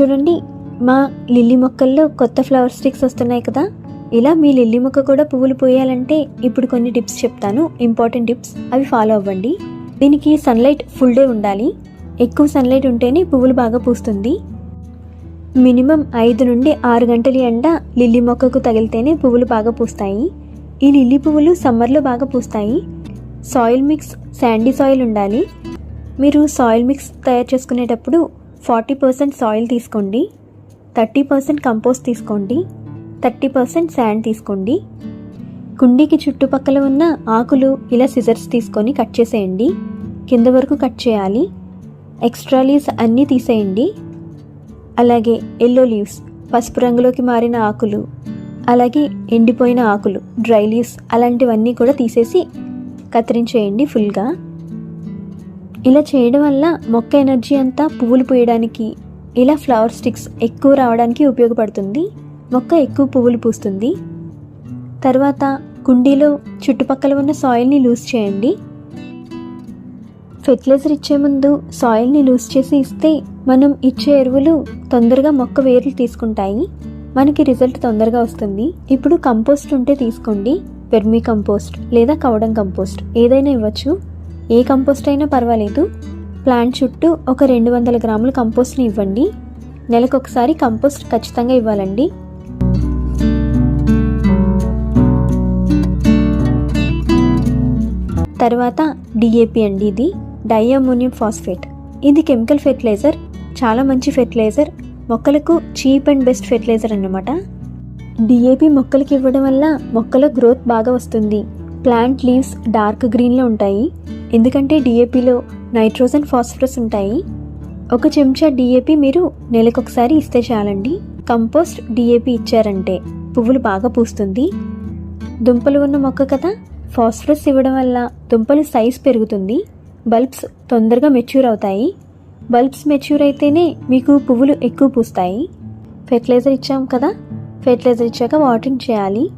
చూడండి మా లిల్లీ మొక్కల్లో కొత్త ఫ్లవర్ స్టిక్స్ వస్తున్నాయి కదా. ఇలా మీ లిల్లీ మొక్క కూడా పువ్వులు పూయాలంటే ఇప్పుడు కొన్ని టిప్స్ చెప్తాను. ఇంపార్టెంట్ టిప్స్ అవి ఫాలో అవ్వండి. దీనికి సన్లైట్ ఫుల్ డే ఉండాలి. ఎక్కువ సన్లైట్ ఉంటేనే పువ్వులు బాగా పూస్తుంది. మినిమం ఐదు నుండి ఆరు గంటల ఎండ లిల్లీ మొక్కకు తగిలితేనే పువ్వులు బాగా పూస్తాయి. ఈ లిల్లీ పువ్వులు సమ్మర్లో బాగా పూస్తాయి. సాయిల్ మిక్స్ శాండీ సాయిల్ ఉండాలి. మీరు సాయిల్ మిక్స్ తయారు చేసుకునేటప్పుడు ఫార్టీ పర్సెంట్ సాయిల్ తీసుకోండి థర్టీ పర్సెంట్ కంపోస్ట్ తీసుకోండి థర్టీ పర్సెంట్ శాండ్ తీసుకోండి. కుండీకి చుట్టుపక్కల ఉన్న ఆకులు ఇలా సిజర్స్ తీసుకొని కట్ చేసేయండి. కింద వరకు కట్ చేయాలి. ఎక్స్ట్రా లీవ్స్ అన్నీ తీసేయండి. అలాగే ఎల్లో లీవ్స్ పసుపు రంగులోకి మారిన ఆకులు అలాగే ఎండిపోయిన ఆకులు డ్రై లీవ్స్ అలాంటివన్నీ కూడా తీసేసి కత్తిరించేయండి ఫుల్గా ఇలా చేయడం వల్ల మొక్క ఎనర్జీ అంతా పువ్వులు పూయడానికి ఇలా ఫ్లవర్ స్టిక్స్ ఎక్కువ రావడానికి ఉపయోగపడుతుంది. మొక్క ఎక్కువ పువ్వులు పూస్తుంది. తర్వాత కుండీలో చుట్టుపక్కల ఉన్న సాయిల్ని లూజ్ చేయండి. ఫెర్టిలైజర్ ఇచ్చే ముందు సాయిల్ని లూజ్ చేసి ఇస్తే మనం ఇచ్చే ఎరువులు తొందరగా మొక్క వేర్లు తీసుకుంటాయి. మనకి రిజల్ట్ తొందరగా వస్తుంది. ఇప్పుడు కంపోస్ట్ ఉంటే తీసుకోండి. వెర్మీ కంపోస్ట్ లేదా కవడం కంపోస్ట్ ఏదైనా ఇవ్వచ్చు. ఏ కంపోస్ట్ అయినా పర్వాలేదు. ప్లాంట్ చుట్టూ ఒక రెండు వందల గ్రాముల కంపోస్ట్ని ఇవ్వండి. నెలకు ఒకసారి కంపోస్ట్ ఖచ్చితంగా ఇవ్వాలండి. తర్వాత డిఏపి అండి ఇది డైఅమోనియం ఫాస్ఫేట్. ఇది కెమికల్ ఫెర్టిలైజర్ చాలా మంచి ఫెర్టిలైజర్ మొక్కలకు చీప్ అండ్ బెస్ట్ ఫెర్టిలైజర్ అన్నమాట. డిఏపి మొక్కలకి ఇవ్వడం వల్ల మొక్కల గ్రోత్ బాగా వస్తుంది. ప్లాంట్ లీవ్స్ డార్క్ గ్రీన్లో ఉంటాయి. ఎందుకంటే డిఏపిలో నైట్రోజన్ ఫాస్ఫరస్ ఉంటాయి. ఒక చెంచా డిఏపి మీరు నెలకొకసారి ఇస్తే చాలండి. కంపోస్ట్ డిఏపి ఇచ్చారంటే పువ్వులు బాగా పూస్తుంది. దుంపలు ఉన్న మొక్క కదా? ఫాస్ఫరస్ ఇవ్వడం వల్ల దుంపలు సైజ్ పెరుగుతుంది. బల్బ్స్ తొందరగా మెచ్యూర్ అవుతాయి. బల్బ్స్ మెచ్యూర్ అయితేనే మీకు పువ్వులు ఎక్కువ పూస్తాయి. ఫెర్టిలైజర్ ఇచ్చాం కదా? ఫెర్టిలైజర్ ఇచ్చాక వాటరింగ్ చేయాలి.